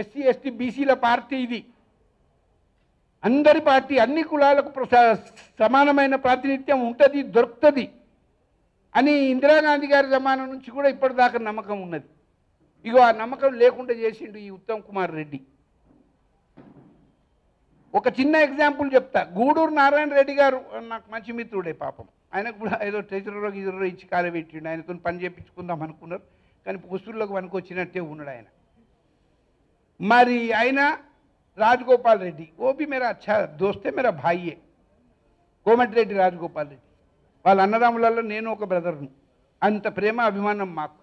SC ST బీసీల party ఇది. అందరి పార్టీ అన్ని కులాలకు సమానమైన ప్రాతినిధ్యం ఉంటుంది దొరుకుతుంది అని ఇందిరాగాంధీ గారి జమానం నుంచి కూడా ఇప్పటిదాకా నమ్మకం ఉన్నది. ఇగో ఆ నమ్మకం లేకుండా చేసిండు ఈ ఉత్తమ్ కుమార్ రెడ్డి. ఒక చిన్న ఎగ్జాంపుల్ చెప్తా. గూడూరు నారాయణ రెడ్డి గారు నాకు మంచి మిత్రుడే పాపం. ఆయనకు కూడా ఏదో ట్రెజరర్ గిజరో ఇచ్చి కాలబెట్టిండు ఆయనతో పని చేయించుకుందాం అనుకున్నారు. కానీ పుస్తుల్లోకి వనుకొచ్చినట్టే ఉన్నాడు ఆయన. మరి ఆయన రాజగోపాల్ రెడ్డి वो भी मेरा अच्छा दोस्त है मेरा भाई है కోమటిరెడ్డి రాజగోపాల్ రెడ్డి వాళ్ళ అన్నదమ్ములలో నేను ఒక బ్రదర్ను అంత ప్రేమ అభిమానం మాకు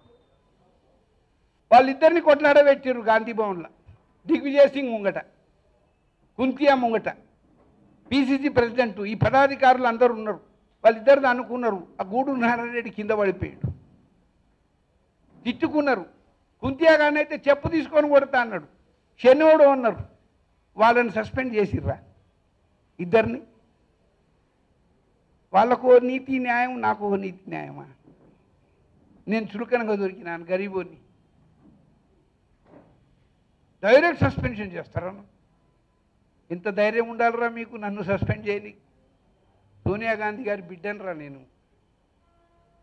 వాళ్ళిద్దరిని కొట్లాడబెట్టారు గాంధీ భవన్లో దిగ్విజయ్ సింగ్ ముంగట కుంతియా ముంగట పిసిసి ప్రెసిడెంట్ ఈ పదాధికారులు అందరూ ఉన్నారు వాళ్ళిద్దరు అనుకున్నారు ఆ గూడు నారాయణ రెడ్డి కింద పడిపోయాడు తిట్టుకున్నారు కుంతియా గాని అయితే చెప్పు తీసుకొని కొడతా అన్నాడు శనివాడు అన్నారు వాళ్ళని సస్పెండ్ చేసిర్రా ఇద్దరిని? వాళ్ళకు ఓ నీతి న్యాయం నాకు ఓ నీతి న్యాయమా? నేను చులకనగా దొరికినాను గరీబోని డైరెక్ట్ సస్పెన్షన్ చేస్తారా? ఇంత ధైర్యం ఉండాలిరా మీకు నన్ను సస్పెండ్ చేయని? సోనియా గాంధీ గారి బిడ్డనరా నేను.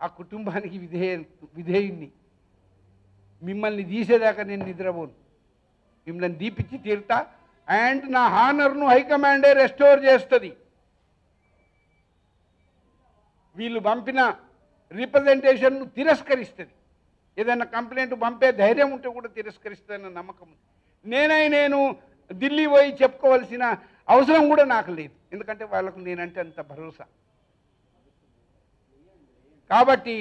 ఆ కుటుంబానికి విధేయ విధేయుణ్ణి. మిమ్మల్ని తీసేదాకా నేను నిద్రపోను. మిమ్మల్ని దీపించి తీరుతా. అండ్ నా హానర్ను హైకమాండే రెస్టోర్ చేస్తుంది. వీళ్ళు పంపిన రిప్రజెంటేషన్ను తిరస్కరిస్తుంది. ఏదైనా కంప్లైంట్ పంపే ధైర్యం ఉంటే కూడా తిరస్కరిస్తుందన్న నమ్మకం నేనై నేను ఢిల్లీ పోయి చెప్పుకోవాల్సిన అవసరం కూడా నాకు లేదు. ఎందుకంటే వాళ్ళకు నేనంటే అంత భరోసా. కాబట్టి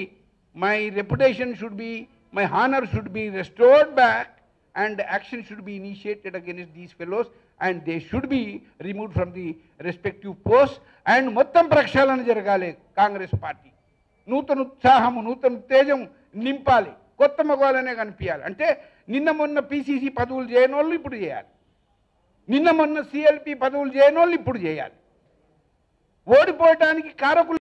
my reputation should be my honour should be restored back and action should be initiated against these fellows and they should be remove from the respective post and మొత్తం ప్రక్షాళన జరగాలి కాంగ్రెస్ పార్టీ. నూతన ఉత్సాహము నూతన ఉత్తేజం నింపాలి. కొత్త మగవాళ్ళనే కనిపించాలి. అంటే నిన్న మొన్న పిసిసి పదవులు చేయని వాళ్ళు ఇప్పుడు చేయాలి. నిన్న మొన్న సిఎల్పి పదవులు చేయని వాళ్ళు ఇప్పుడు చేయాలి. ఓడిపోవటానికి కారకులు